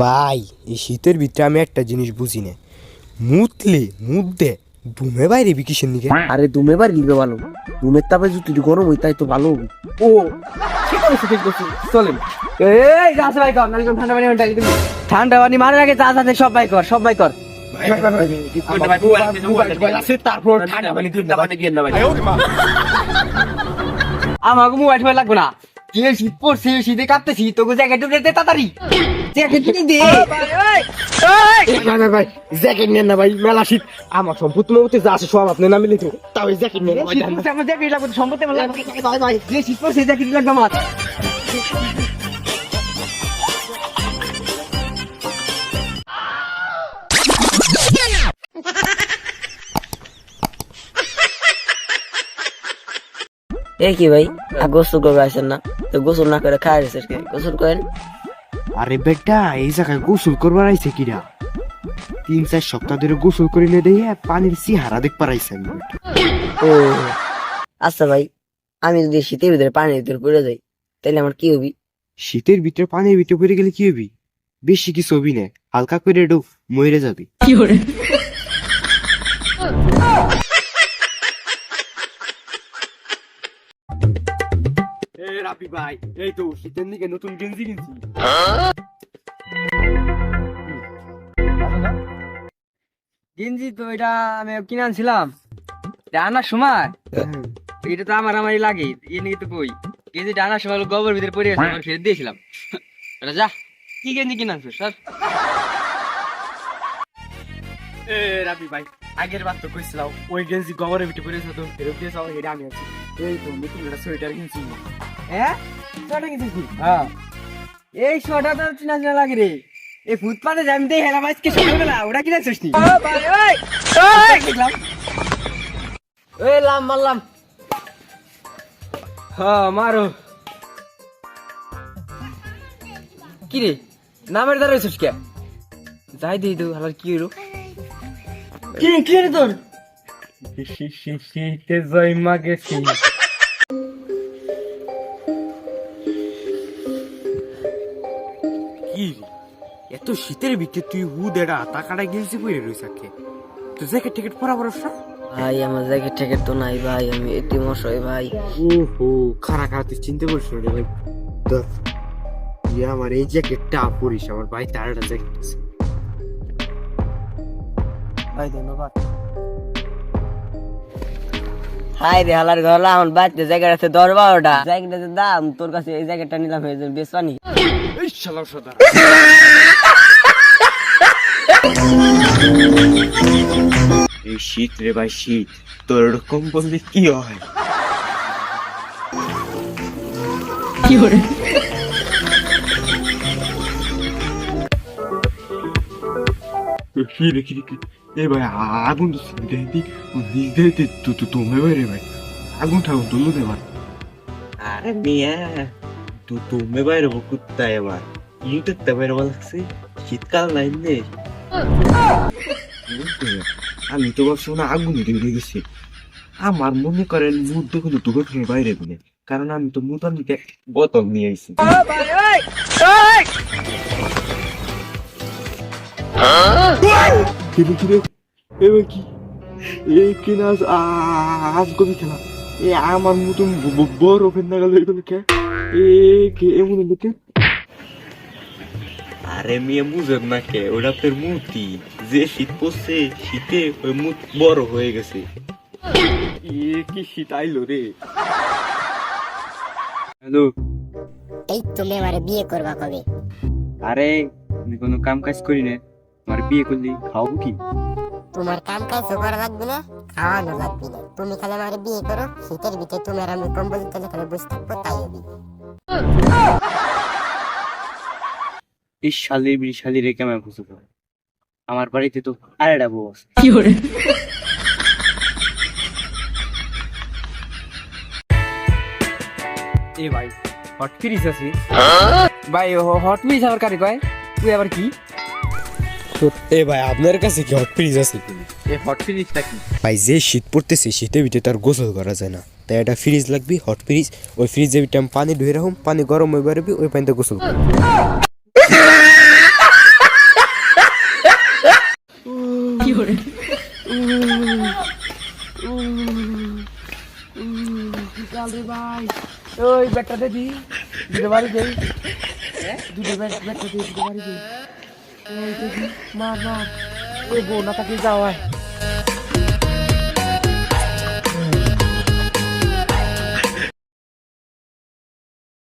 ভাই এই শীতের ভিতরে আমি একটা জিনিস বুঝি না মুতলে মুদ্দে দুমে বাইরে বিকিসের নিকে আরে দুমে বাড়ি লিবে ভালো দুমের তাপে যদি গরম হই তাই তো ভালো হবে ও ঠিক আছে ঠিক আছে চলেন এই গাছ ভাই কর নালি ঠান্ডা পানি ঠান্ডা দিবি ঠান্ডা পানি মারার আগে চা চাতে সব ভাই কর সব ভাই কর তারপর ঠান্ডা পানি ঠান্ডা পানি দিয়ে না ভাই আমাকে মোবাইল ফোন লাগবে না যে শীত পড়ছে শীতে কাঁপতেছি তোকে জ্যাকেট দে তাড়াতাড়ি জ্যাকেট দে ভাই ভাই ভাই জ্যাকেট নেন না ভাই মেলা শীত আমার সম্পত্তি মধ্যে যা আছে সব আপনি লিখো তাও জ্যাকেট নেন আমার জ্যাকেট লাগবে সম্পত্তি ভাই ভাই যে শীত পড়ছে জ্যাকেট লাগবে আমার এ কি ভাই আর গোসল করবে আসেন না তো গোসল না করে খায় রেসের কে গোসল করেন? আরে বেটা এই জায়গায় গোসল করবার আইছে কিরা? তিন চার সপ্তাহ ধরে গোসল করে নে দিয়ে পানির সিহারা দেখ পারাইছে আমি। ও আচ্ছা ভাই আমি যদি শীতের ভিতরে পানির ভিতরে পড়ে যাই তাহলে আমার কি হবি? শীতের ভিতরে পানির ভিতরে পড়ে গেলে কি হবি? বেশি কিছু হবি না হালকা করে একটু মরে যাবি। এ রাবি ভাই। এই তো শীতের দিকে নতুন গেঞ্জি কিনছি। গেঞ্জি তো এটা আমি কিনে আনছিলাম। আনার সময়? এটা তো আমার আমারই লাগে এ নিয়ে তো কই। গেঞ্জি আনার সময় গোবর ভিতরে পড়ে গেছে আমি ফেরত দিয়েছিলাম। এটা যা কি গেঞ্জি কিনে আনছো স্যার এ রাবি ভাই আগের বার তো কইছিলাম ওই গেঞ্জি গোবরের ভিতরে পড়েছে তো ফেরত দিয়েছে এটা আমি আছি এই তো নতুন একটা সোয়েটার কিনছি। হ্যাঁ? হ্যাঁ। এই শর্টটা তো চিনা চিনা লাগে রে। এই ফুটপাতে যাই আমি হেলা মাছকে সকালবেলা ওটা কিনে নি? দেখলাম এই লাম মারলাম হ্যাঁ মারো। কি রে? নামের দ্বারা হয়েছিস কে? যাই দিই তো হালার কি হইল? কি কি রে তোর? শীতে জয়মা গেছি। এত শীতের ভিতরে তুই হু দেড়া টাকাটা গেলছি কইরে রইছ আকে তো জ্যাকেট টিকেট পরা বড় ভাই আমার জ্যাকেট ট্যাকেট তো নাই ভাই আমি এটি মশাই ভাই। ওহো খারা খারা তুই চিনতে পারছিস রে ভাই। ইয়ে আমার এই জ্যাকেটটা পরিস আমার ভাই তার একটা জ্যাকেট আছে। ভাই ধন্যবাদ। হাই রে হালার গলা আমার বাচ্চা জ্যাকেট আছে দশ বারোটা। জ্যাকেটের দাম তোর কাছে এই জ্যাকেটটা নিলাম এই বেশ পানি এই শালা সদা এই শীত রে ভাই শীত তোর এরকম বললে কি হয় কি রে কি রে কি এ ভাই আগুন তো দেখ দি দিক দে তু তু তুমি রে ভাই আগুন ঠাকুর তুলো দে ভাই আরে মিয়া তু তুমি বাইরে কুত্তা এবার ইউ দেখতে বাইরে লাগছে শীতকাল নাই নে আমি তো ভাবছি না আগুন দিয়ে গেছি আমার মনে করেন মুখ দেখে তো বাইরে বলে কারণ আমি তো মুতার দিকে বোতল নিয়ে আইছি কিরে কিরে এবার কি এই কিনা আজ কবি খেলা এ আমার মতন বড় ওপেন গেল এগুলো কে এ কে এমন লোকে আরে মেয়ে বুঝেন না কে? ওটা তোর মূর্তি যে শীত পড়ছে শীতে ওই মুখ বড় হয়ে গেছে। এ কি শীত আইলো রে? হ্যালো? এই তুমি আমার বিয়ে করবা কবে? আরে আমি কোনো কাম কাজ করি না। আমার বিয়ে করলি খাওয়াবো কি? তোমার কাম কাজ করা লাগবে না খাওয়ানো লাগবে না। তুমি খালি আমার বিয়ে করো শীতের ভিতরে তুমি আর আমি কম্বল তলে খালি বসে থাকব তাই হবি। এই শালির বিড়ি শালির রেখে আমি বুঝতে পারি আমার বাড়িতে তো আর একটা বউ আছে এ ভাই হট ফ্রিজ আছে? ভাই হট ফ্রিজ আবার কারে কয়? তুই আবার কি? এ ভাই আপনার কাছে কি হট ফ্রিজ আছে? এ হট ফ্রিজটা কি ভাই যে শীত পড়তেছে শীতের ভিতরে তার গোসল করা যায় না। তাই একটা ফ্রিজ লাগবি হট ফ্রিজ ওই ফ্রিজে আমি পানি ঢুয়ে রাখুম পানি গরম হয়ে পারবি ওই পানিতে গোসল করবি। ওই ব্যাটটা দে দি দুটো বাড়ি যাই দুটো ব্যাট ব্যাটটা দিয়ে দুটো বাড়ি যাই মার মার ওই বউ না তাকে যাওয়ায়।